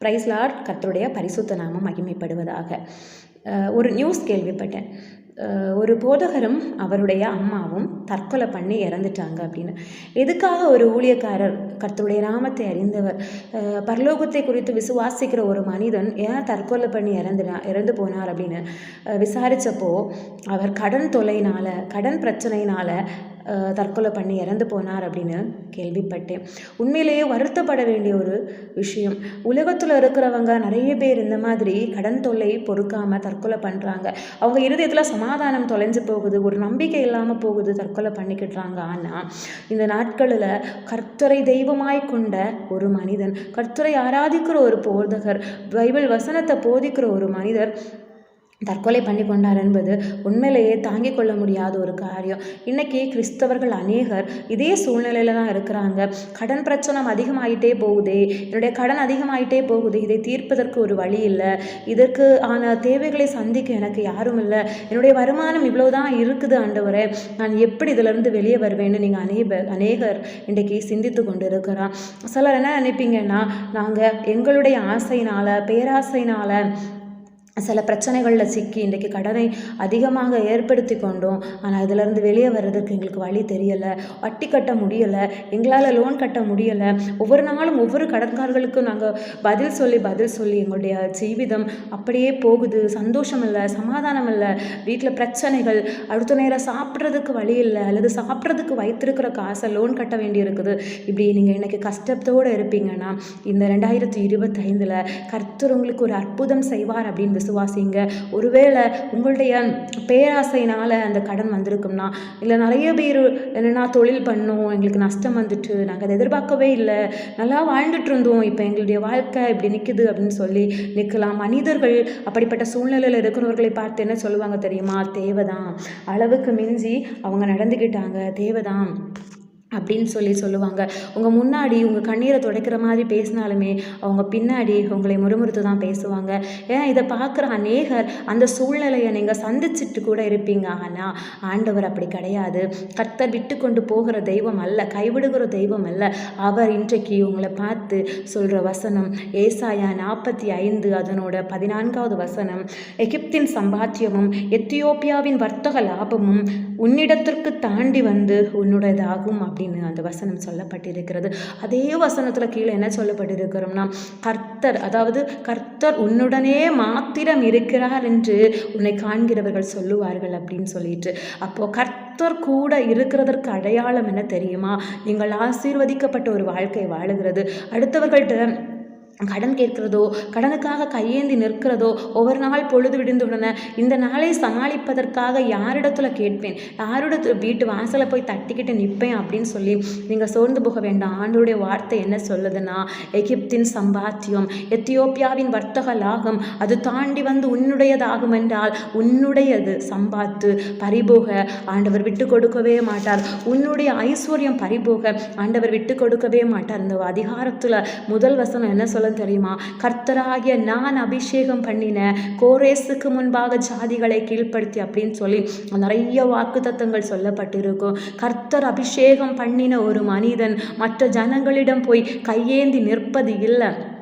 Price Lord கத்தருடைய பரிசுத்த நாமம் மகிமைப்படுவதாக. ஒரு நியூஸ் கேள்விப்பட்டேன். ஒரு போதகரும் அவருடைய அம்மாவும் தற்கொலை பண்ணி இறந்துட்டாங்க அப்படின்னு. எதுக்காக ஒரு ஊழியக்காரர் கர்த்தருடைய நாமத்தை அறிந்தவர்? பரலோகத்தை குறித்து விசுவாசிக்கிற ஒரு மனிதன் ஏன் தற்கொலை பண்ணி இறந்துனா இறந்து போனார் அப்படின்னு விசாரித்தப்போ அவர் கடன் தொல்லையினால கடன் பிரச்சனையினால தற்கொலை பண்ணி இறந்து போனார் அப்படின்னு கேள்விப்பட்டேன். உண்மையிலேயே வருத்தப்பட வேண்டிய ஒரு விஷயம். உலகத்தில் இருக்கிறவங்க நிறைய பேர் இந்த மாதிரி கடன் தொல்லை பொறுக்காமல் தற்கொலை பண்ணுறாங்க அவங்க இருதயத்தில் சமாதானம் தொலைஞ்சு போகுது ஒரு நம்பிக்கை இல்லாமல் போகுது தற்கொலை பண்ணிக்கிட்டுறாங்க. ஆனால் இந்த நாட்களில் கர்த்தரை தெய்வமாய் கொண்ட ஒரு மனிதன் கர்த்தரை ஆராதிக்கிற ஒரு போதகர் பைபிள் வசனத்தை போதிக்கிற ஒரு மனிதர் தற்கொலை பண்ணி கொண்டார் என்பது உண்மையிலேயே தாங்கிக் கொள்ள முடியாத ஒரு காரியம். இன்னைக்கு கிறிஸ்தவர்கள் அநேகர் இதே சூழ்நிலையில தான் இருக்கிறாங்க. கடன் பிரச்சனை அதிகமாயிட்டே போகுதே. என்னுடைய கடன் அதிகமாயிட்டே போகுது. இதை தீர்ப்பதற்கு ஒரு வழி இல்லை. இதற்கு ஆன தேவைகளை சந்திக்க எனக்கு யாரும் இல்லை. என்னுடைய வருமானம் இவ்வளவுதான் இருக்குது ஆண்டவரே. நான் எப்படி இதிலிருந்து வெளியே வருவேன்னு நீங்கள் அநேக அநேகர் இன்றைக்கு சிந்தித்து கொண்டு இருக்கிறான் சிலர் என்ன நினைப்பீங்கன்னா நாங்கள் எங்களுடைய ஆசையினால பேராசையினால சில பிரச்சனைகளில் சிக்கி இன்றைக்கி கடனை அதிகமாக ஏற்படுத்தி கொண்டோம். ஆனால் இதிலேருந்து வெளியே வர்றதுக்கு எங்களுக்கு வழி தெரியலை. வட்டி கட்ட முடியலை. எங்களால் லோன் கட்ட முடியலை. ஒவ்வொரு நாளும் ஒவ்வொரு கடன்காரர்களுக்கும் நாங்கள் பதில் சொல்லி பதில் சொல்லி எங்களுடைய ஜீவிதம் அப்படியே போகுது. சந்தோஷம் இல்லை சமாதானம் இல்லை வீட்டில் பிரச்சனைகள் அடுத்த நேரம் சாப்பிட்றதுக்கு வழி இல்லை அல்லது சாப்பிட்றதுக்கு வைத்திருக்கிற காசை லோன் கட்ட வேண்டி இருக்குது இப்படி நீங்கள் இன்றைக்கி கஷ்டத்தோடு இருப்பீங்கன்னா இந்த ரெண்டாயிரத்தி இருபத்தைந்தில் கர்த்தர் உங்களுக்கு ஒரு அற்புதம் செய்வார் அப்படின்னு விசுவாசிங்க ஒருவேளை உங்களுடைய பேராசையினால் அந்த கடன் வந்திருக்கும்னா இல்லை நிறைய பேர் என்னென்னா தொழில் பண்ணோம் எங்களுக்கு நஷ்டம் வந்துட்டு நாங்கள் அதை எதிர்பார்க்கவே இல்லை. நல்லா வாழ்ந்துட்டு இருந்தோம். இப்போ எங்களுடைய வாழ்க்கை இப்படி நிற்குது அப்படின்னு சொல்லி நிற்கலாம். மனிதர்கள் அப்படிப்பட்ட சூழ்நிலையில் இருக்கிறவர்களை பார்த்து என்ன சொல்லுவாங்க தெரியுமா? தேவைதான். அளவுக்கு மிஞ்சி அவங்க நடந்துக்கிட்டாங்க. தேவைதான். அப்படின்னு சொல்லி சொல்லுவாங்க. உங்கள் முன்னாடி உங்கள் கண்ணீரை துடைக்கிற மாதிரி பேசினாலுமே அவங்க பின்னாடி உங்களை முறுமுறுத்து தான் பேசுவாங்க. ஏன்னா இதை பார்க்குற அநேகர் அந்த சூழ்நிலையை நீங்கள் சந்திச்சுட்டு கூட இருப்பீங்க. ஆனால் ஆண்டவர் அப்படி கிடையாது. கர்த்தர் விட்டு கொண்டு போகிற தெய்வம் அல்ல கைவிடுகிற தெய்வம் அல்ல. அவர் இன்றைக்கு உங்களை பார்த்து சொல்கிற வசனம் ஏசாயா நாற்பத்தி ஐந்து அதனோட பதினான்காவது வசனம் எகிப்தின் சம்பாத்தியமும் எத்தியோப்பியாவின் வர்த்தக லாபமும் உன்னிடத்திற்கு தாண்டி வந்து உன்னுடையதாகும் அப்படின்னு அந்த வசனம் சொல்லப்பட்டிருக்கிறது. அதே வசனத்தில் கீழே என்ன சொல்லப்பட்டிருக்கிறோம்னா கர்த்தர் அதாவது கர்த்தர் உன்னுடனே மாத்திரம் இருக்கிறார் என்று உன்னை காண்கிறவர்கள் சொல்லுவார்கள் அப்படின்னு சொல்லிட்டு. அப்போ கர்த்தர் கூட இருக்கிறதற்கு அடையாளம் என்ன தெரியுமா? நீங்கள் ஆசீர்வதிக்கப்பட்ட ஒரு வாழ்க்கை வாழுகிறது. அடுத்தவர்கள்ட்ட கடன் கேட்கிறதோ கடனுக்காக கையேந்தி நிற்கிறதோ ஒவ்வொரு நாள் பொழுது விடுந்துள்ளன இந்த நாளை சமாளிப்பதற்காக யாரிடத்துல கேட்பேன்? யாரிடத்துல வீட்டு வாசலை போய் தட்டிக்கிட்டு நிற்பேன் அப்படின்னு சொல்லி நீங்கள் சோர்ந்து போக வேண்டாம். ஆண்டோடைய வார்த்தை என்ன சொல்லுதுன்னா எகிப்தின் சம்பாத்தியம் எத்தியோப்பியாவின் வர்த்தக லாகம் அது தாண்டி வந்து உன்னுடையதாகும் என்றால் உன்னுடையது சம்பாத்து பறிபோக ஆண்டவர் விட்டு கொடுக்கவே மாட்டார். உன்னுடைய ஐஸ்வர்யம் பறிபோக ஆண்டவர் விட்டு கொடுக்கவே மாட்டார். இந்த அதிகாரத்தில் முதல் வசனம் என்ன சொல்ல தெரியுமா? கர்த்தராகிய நான் அபிஷேகம் பண்ணின கோரேஸுக்கு முன்பாக ஜாதிகளை கீழ்ப்படுத்தி அப்படின்னு சொல்லி நிறைய வாக்கு தத்தங்கள் சொல்லப்பட்டிருக்கும். கர்த்தர் அபிஷேகம் பண்ணின ஒரு மனிதன் மற்ற ஜனங்களிடம் போய் கையேந்தி நிற்பது இல்லை.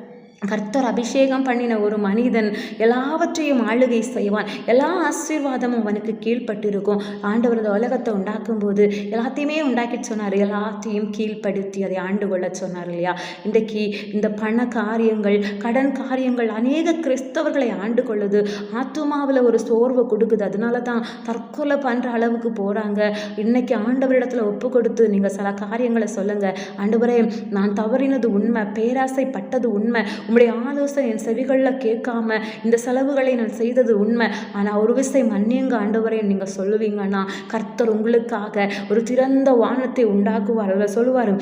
கர்த்தர் அபிஷேகம் பண்ணின ஒரு மனிதன் எல்லாவற்றையும் ஆளுகை செய்வான். எல்லா ஆசீர்வாதமும் அவனுக்கு கீழ்ப்பட்டிருக்கும். ஆண்டவர் இந்த உலகத்தை உண்டாக்கும் போது எல்லாத்தையுமே உண்டாக்கிட்டு சொன்னார். எல்லாத்தையும் கீழ்ப்படுத்தி அதை ஆண்டு கொள்ள சொன்னார் இல்லையா? இன்றைக்கு இந்த பண காரியங்கள் கடன் காரியங்கள் அநேக கிறிஸ்தவர்களை ஆண்டு கொள்ளுது. ஆத்துமாவில் ஒரு சோர்வை கொடுக்குது. அதனால தான் தற்கொலை பண்ணுற அளவுக்கு போகிறாங்க இன்னைக்கு ஆண்டவரிடத்தில் ஒப்பு கொடுத்து நீங்கள் சில காரியங்களை சொல்லுங்கள் ஆண்டவரே நான் தவறினது உண்மை பேராசைப்பட்டது உண்மை. உம்முடைய ஆலோசனை என் செவிகளில் கேட்காம இந்த செலவுகளை நான் செய்தது உண்மை. ஆனால் ஒரு விசை மன்னியுங்க ஆண்டவரை நீங்கள் சொல்லுவீங்கன்னா கர்த்தர் உங்களுக்காக ஒரு திறந்த வானத்தை உண்டாக்குவார். அவர் சொல்லுவார்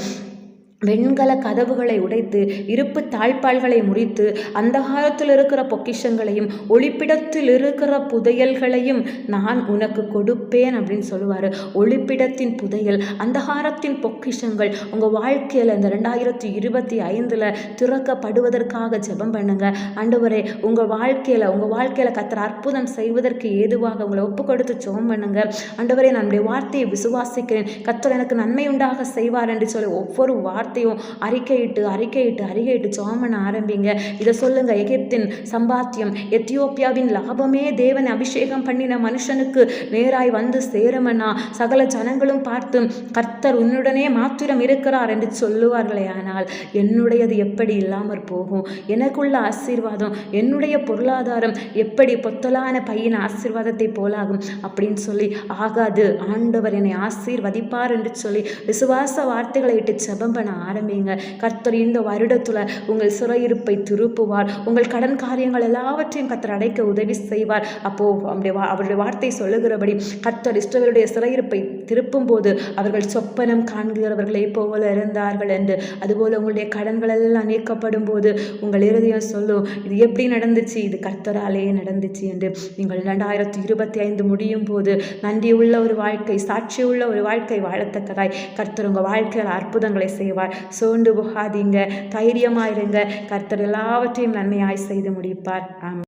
வெண்கல கதவுகளை உடைத்து இருப்பு தாழ்பால்களை முறித்து அந்தகாரத்தில் இருக்கிற பொக்கிஷங்களையும் ஒளிப்பிடத்தில் இருக்கிற புதையல்களையும் நான் உனக்கு கொடுப்பேன் அப்படின்னு சொல்லுவார். ஒளிப்பிடத்தின் புதையல் அந்தகாரத்தின் பொக்கிஷங்கள் உங்கள் வாழ்க்கையில் இந்த ரெண்டாயிரத்தி இருபத்தி ஐந்தில் திறக்கப்படுவதற்காக ஜெபம் பண்ணுங்க. ஆண்டவரே உங்கள் வாழ்க்கையில் உங்கள் வாழ்க்கையில் கத்திர அற்புதம் செய்வதற்கு ஏதுவாக உங்களை ஒப்பு கொடுத்து ஜெபம் பண்ணுங்க. ஆண்டவரே நம்முடைய வார்த்தையை விசுவாசிக்கிறேன். கத்தர் எனக்கு நன்மை உண்டாக செய்வார் என்று சொல்லி ஒவ்வொரு வார்த்தை எல்லாத்தையும் அறிக்கையிட்டு அறிக்கையிட்டு அறிக்கையிட்டு ஜெபம் ஆரம்பிங்க. இதை சொல்லுங்க எகிப்தின் சம்பாத்தியம். எத்தியோப்பியாவின் லாபமே தேவன் அபிஷேகம் பண்ணின மனுஷனுக்கு நேராய் வந்து சேருமன்னா சகல ஜனங்களும் பார்த்து கர்த்தர் உன்னுடனே மாத்திரம் இருக்கிறார் என்று சொல்லுவார்களே ஆனால் என்னுடையது எப்படி இல்லாமற் போகும்? எனக்குள்ள ஆசீர்வாதம் என்னுடைய பொருளாதாரம் எப்படி பொத்தலான பையன் ஆசீர்வாதத்தை போலாகும்? அப்படின்னு சொல்லி ஆகாது ஆண்டவர் என்னை ஆசீர்வதிப்பார் என்று சொல்லி விசுவாச வார்த்தைகளை இட்டு ஜெபம் பண்ண ஆரம்பிங்க கர்த்தர் இந்த வருடத்துல உங்கள் சிறையிருப்பை திருப்புவார். உங்கள் கடன் காரியங்கள் எல்லாவற்றையும் கர்த்தர் அடைக்க உதவி செய்வார். அப்போ அவருடைய வா- அவருடைய வார்த்தை சொல்லுகிறபடி கர்த்தர் இஸ்ரவேலுடைய சிறையிருப்பை திருப்பும் போது அவர்கள் சொப்பனம் காண்கிறவர்களை போல இருந்தார்கள் என்று. அதுபோல உங்களுடைய கடன்கள் எல்லாம் நீக்கப்படும் போது உங்கள் இருதயம் சொல்லும் இது எப்படி நடந்துச்சு? இது கர்த்தராலேயே நடந்துச்சு என்று. நீங்கள் ரெண்டாயிரத்தி இருபத்தி ஐந்து முடியும் போது நன்றியுள்ள ஒரு வாழ்க்கை சாட்சி உள்ள ஒரு வாழ்க்கை வாழத்தக்கதாய். கர்த்தர் உங்கள் வாழ்க்கையில் அற்புதங்களை செய்வார். சோர்ந்து போகாதீங்க தைரியமாயிருங்க கர்த்தர் எல்லாவற்றையும் நன்மையாய் செய்து முடிப்பார். ஆமென்.